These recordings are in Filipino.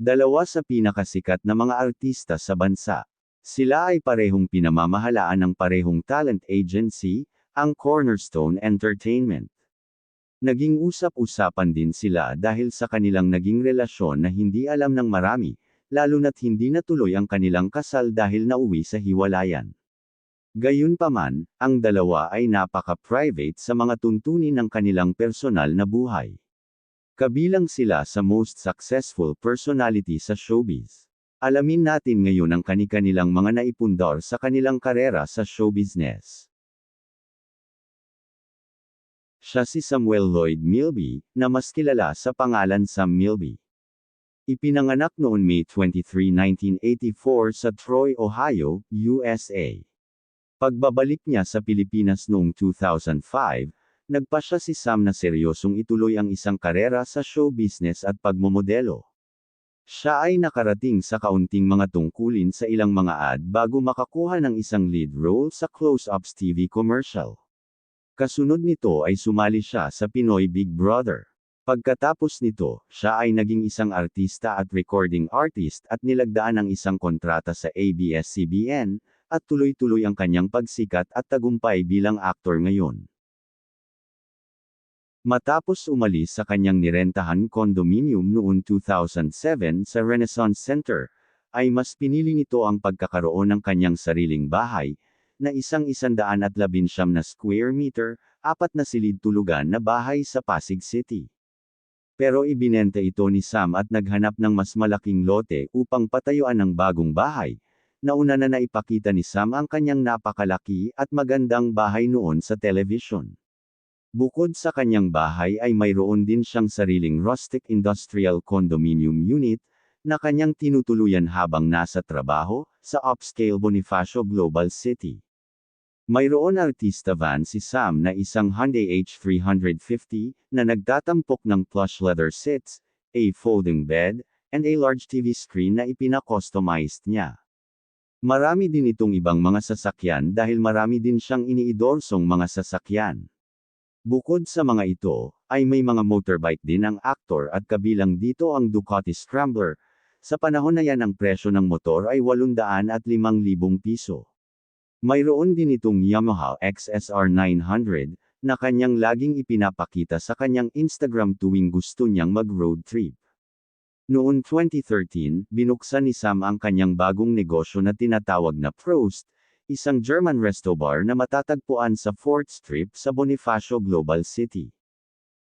Dalawa sa pinakasikat na mga artista sa bansa. Sila ay parehong pinamamahalaan ng parehong talent agency, ang Cornerstone Entertainment. Naging usap-usapan din sila dahil sa kanilang naging relasyon na hindi alam ng marami, lalo na't hindi natuloy ang kanilang kasal dahil nauwi sa hiwalayan. Gayunpaman, ang dalawa ay napaka-private sa mga tuntunin ng kanilang personal na buhay. Kabilang sila sa most successful personality sa showbiz. Alamin natin ngayon ang kani-kanilang mga naipundar sa kanilang karera sa show business. Siya si Samuel Lloyd Milby, na mas kilala sa pangalan Sam Milby. Ipinanganak noon May 23, 1984 sa Troy, Ohio, USA. Pagbabalik niya sa Pilipinas noong 2005, nagpa siya si Sam na seryosong ituloy ang isang karera sa show business at pagmomodelo. Siya ay nakarating sa kaunting mga tungkulin sa ilang mga ad bago makakuha ng isang lead role sa Close-Ups TV commercial. Kasunod nito ay sumali siya sa Pinoy Big Brother. Pagkatapos nito, siya ay naging isang artista at recording artist at nilagdaan ng isang kontrata sa ABS-CBN, at tuloy-tuloy ang kanyang pagsikat at tagumpay bilang aktor ngayon. Matapos umalis sa kanyang nirentahan condominium noong 2007 sa Renaissance Center, ay mas pinili nito ang pagkakaroon ng kanyang sariling bahay, na isang isandaan at labinsyam na square meter, apat na silid tulugan na bahay sa Pasig City. Pero ibinenta ito ni Sam at naghanap ng mas malaking lote upang patayuan ng bagong bahay, nauna na naipakita ni Sam ang kanyang napakalaki at magandang bahay noon sa television. Bukod sa kanyang bahay ay mayroon din siyang sariling rustic industrial condominium unit, na kanyang tinutuluyan habang nasa trabaho, sa upscale Bonifacio Global City. Mayroon artista van si Sam na isang Hyundai H350, na nagtatampok ng plush leather seats, a folding bed, and a large TV screen na ipina-customized niya. Marami din itong ibang mga sasakyan dahil marami din siyang iniidorsong mga sasakyan. Bukod sa mga ito, ay may mga motorbike din ang aktor at kabilang dito ang Ducati Scrambler. Sa panahon na yan ang presyo ng motor ay 800 at 5,000 piso. Mayroon din itong Yamaha XSR 900, na kanyang laging ipinapakita sa kanyang Instagram tuwing gusto niyang mag-road trip. Noong 2013, binuksan ni Sam ang kanyang bagong negosyo na tinatawag na Prost, isang German resto bar na matatagpuan sa 4th Strip sa Bonifacio Global City.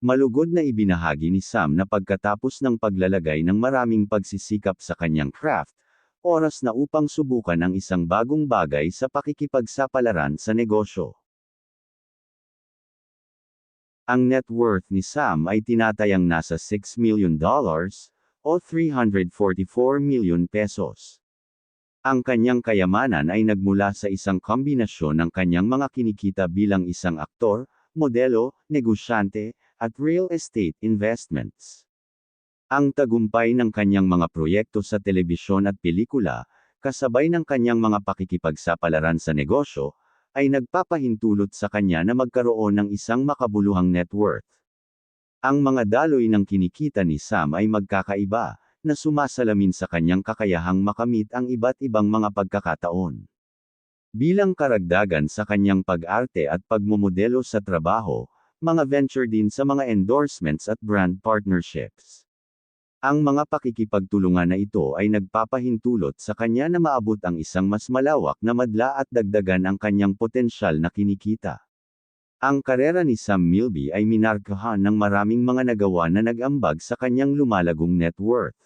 Malugod na ibinahagi ni Sam na pagkatapos ng paglalagay ng maraming pagsisikap sa kanyang craft, oras na upang subukan ang isang bagong bagay sa pakikipagsapalaran sa negosyo. Ang net worth ni Sam ay tinatayang nasa $6 million, o 344 million pesos. Ang kanyang kayamanan ay nagmula sa isang kombinasyon ng kanyang mga kinikita bilang isang aktor, modelo, negosyante, at real estate investments. Ang tagumpay ng kanyang mga proyekto sa telebisyon at pelikula, kasabay ng kanyang mga pakikipagsapalaran sa negosyo, ay nagpapahintulot sa kanya na magkaroon ng isang makabuluhang net worth. Ang mga daloy ng kinikita ni Sam ay magkakaiba, na sumasalamin sa kanyang kakayahang makamit ang iba't ibang mga pagkakataon. Bilang karagdagan sa kanyang pag-arte at pagmomodelo sa trabaho, mga venture din sa mga endorsements at brand partnerships. Ang mga pakikipagtulungan na ito ay nagpapahintulot sa kanya na maabot ang isang mas malawak na madla at dagdagan ang kanyang potensyal na kinikita. Ang karera ni Sam Milby ay minarkahan ng maraming mga nagawa na nag-ambag sa kanyang lumalagong net worth.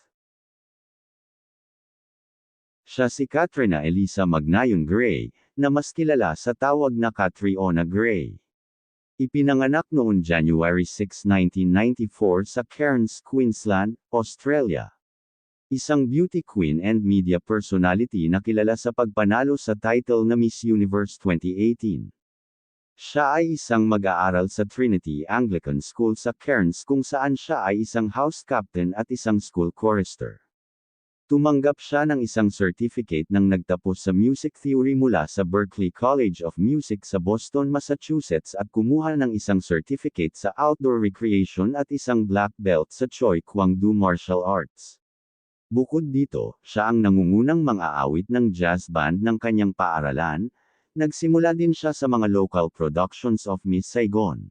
Siya si Katrina Elisa Magnayon Gray, na mas kilala sa tawag na Catriona Gray. Ipinanganak noon January 6, 1994 sa Cairns, Queensland, Australia. Isang beauty queen and media personality na kilala sa pagpanalo sa title na Miss Universe 2018. Siya ay isang mag-aaral sa Trinity Anglican School sa Cairns kung saan siya ay isang house captain at isang school chorister. Tumanggap siya ng isang certificate nang nagtapos sa music theory mula sa Berklee College of Music sa Boston, Massachusetts at kumuha ng isang certificate sa outdoor recreation at isang black belt sa Choi Kwang Do Martial Arts. Bukod dito, siya ang nangungunang mang-aawit ng jazz band ng kanyang paaralan, nagsimula din siya sa mga local productions of Miss Saigon.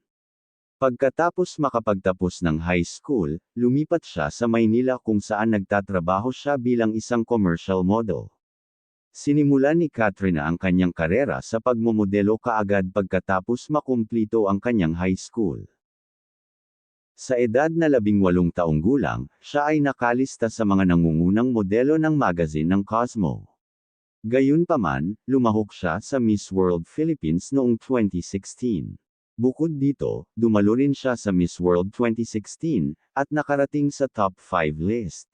Pagkatapos makapagtapos ng high school, lumipat siya sa Maynila kung saan nagtatrabaho siya bilang isang commercial model. Sinimulan ni Katrina ang kanyang karera sa pagmomodelo kaagad pagkatapos makumplito ang kanyang high school. Sa edad na labing walong taong gulang, siya ay nakalista sa mga nangungunang modelo ng magazine ng Cosmo. Gayunpaman, lumahok siya sa Miss World Philippines noong 2016. Bukod dito, dumalo rin siya sa Miss World 2016, at nakarating sa top 5 list.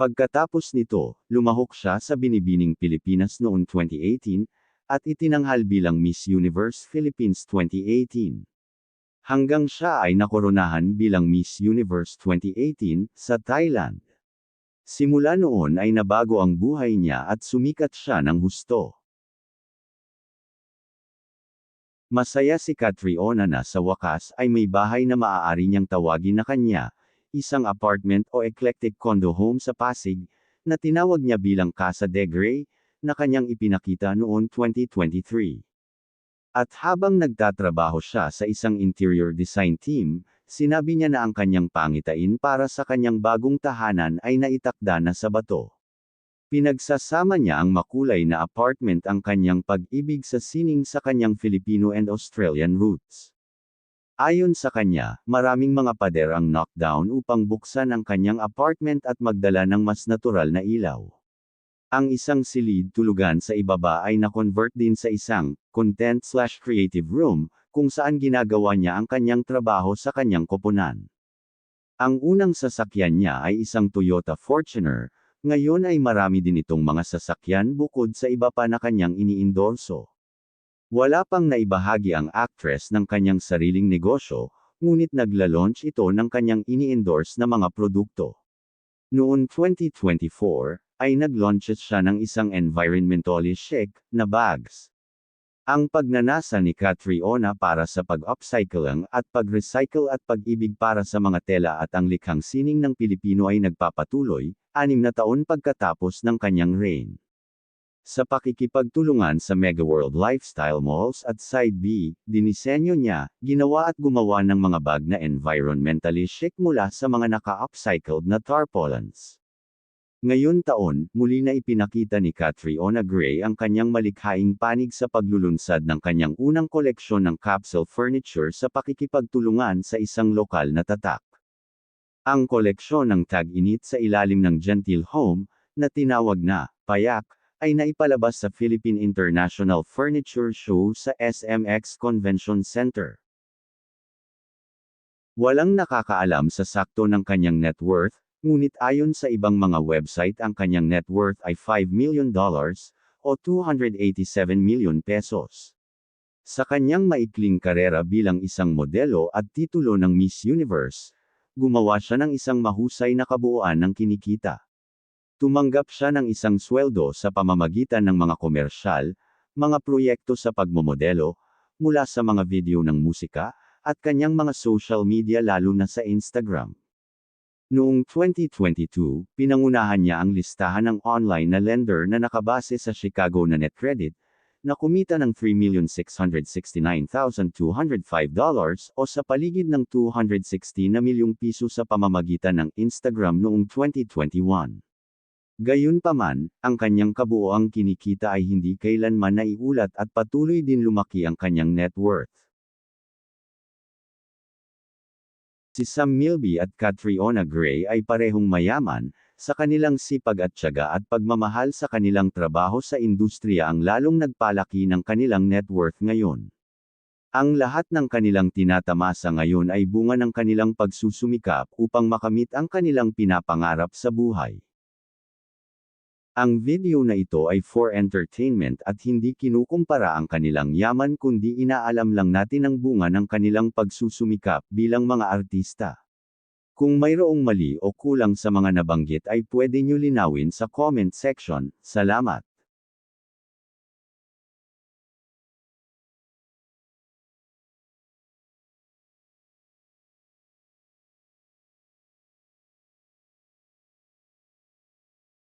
Pagkatapos nito, lumahok siya sa Binibining Pilipinas noong 2018, at itinanghal bilang Miss Universe Philippines 2018. Hanggang siya ay nakoronahan bilang Miss Universe 2018 sa Thailand. Simula noon ay nabago ang buhay niya at sumikat siya ng husto. Masaya si Catriona na sa wakas ay may bahay na maaari niyang tawagin na kanya, isang apartment o eclectic condo home sa Pasig, na tinawag niya bilang Casa de Grey, na kanyang ipinakita noon 2023. At habang nagtatrabaho siya sa isang interior design team, sinabi niya na ang kanyang pangitain para sa kanyang bagong tahanan ay naitakda na sa bato. Pinagsasama niya ang makulay na apartment ang kanyang pag-ibig sa sining sa kanyang Filipino and Australian roots. Ayon sa kanya, maraming mga pader ang knockdown upang buksan ang kanyang apartment at magdala ng mas natural na ilaw. Ang isang silid tulugan sa ibaba ay na-convert din sa isang content slash creative room, kung saan ginagawa niya ang kanyang trabaho sa kanyang koponan. Ang unang sasakyan niya ay isang Toyota Fortuner, ngayon ay marami din itong mga sasakyan bukod sa iba pa na kanyang iniindorso. Wala pang naibahagi ang actress ng kanyang sariling negosyo, ngunit nagla-launch ito ng kanyang ini-endorse na mga produkto. Noon 2024, ay nag-launch siya ng isang environmentally chic na bags. Ang pagnanasa ni Catriona para sa pag-upcycling at pag-recycle at pag-ibig para sa mga tela at ang likhang sining ng Pilipino ay nagpapatuloy, anim na taon pagkatapos ng kanyang reign. Sa pakikipagtulungan sa Mega World Lifestyle Malls at Side B, dinisenyo niya, ginawa at gumawa ng mga bag na environmentally chic mula sa mga naka-upcycled na tarpaulins. Ngayon taon, muli na ipinakita ni Catriona Gray ang kanyang malikhaing panig sa paglulunsad ng kanyang unang koleksyon ng capsule furniture sa pakikipagtulungan sa isang lokal na tatak. Ang koleksyon ng tag-init sa ilalim ng Gentil Home, na tinawag na Payak, ay naipalabas sa Philippine International Furniture Show sa SMX Convention Center. Walang nakakaalam sa sakto ng kanyang net worth, Ngunit ayon sa ibang mga website ang kanyang net worth ay $5 million, o 287 million pesos. Sa kanyang maikling karera bilang isang modelo at titulo ng Miss Universe, gumawa siya ng isang mahusay na kabuuan ng kinikita. Tumanggap siya ng isang sweldo sa pamamagitan ng mga komersyal, mga proyekto sa pagmomodelo, mula sa mga video ng musika, at kanyang mga social media lalo na sa Instagram. Noong 2022, pinangunahan niya ang listahan ng online na lender na nakabase sa Chicago na NetCredit, na kumita ng $3,669,205 o sa paligid ng 260 na milyong piso sa pamamagitan ng Instagram noong 2021. Gayunpaman, ang kanyang kabuoang kinikita ay hindi kailanman naiulat at patuloy din lumaki ang kanyang net worth. Si Sam Milby at Catriona Gray ay parehong mayaman, sa kanilang sipag at tiyaga at pagmamahal sa kanilang trabaho sa industriya ang lalong nagpalaki ng kanilang net worth ngayon. Ang lahat ng kanilang tinatamasa ngayon ay bunga ng kanilang pagsusumikap upang makamit ang kanilang pinapangarap sa buhay. Ang video na ito ay for entertainment at hindi kinukumpara ang kanilang yaman kundi inaalam lang natin ang bunga ng kanilang pagsusumikap bilang mga artista. Kung mayroong mali o kulang sa mga nabanggit ay pwede nyo linawin sa comment section, salamat.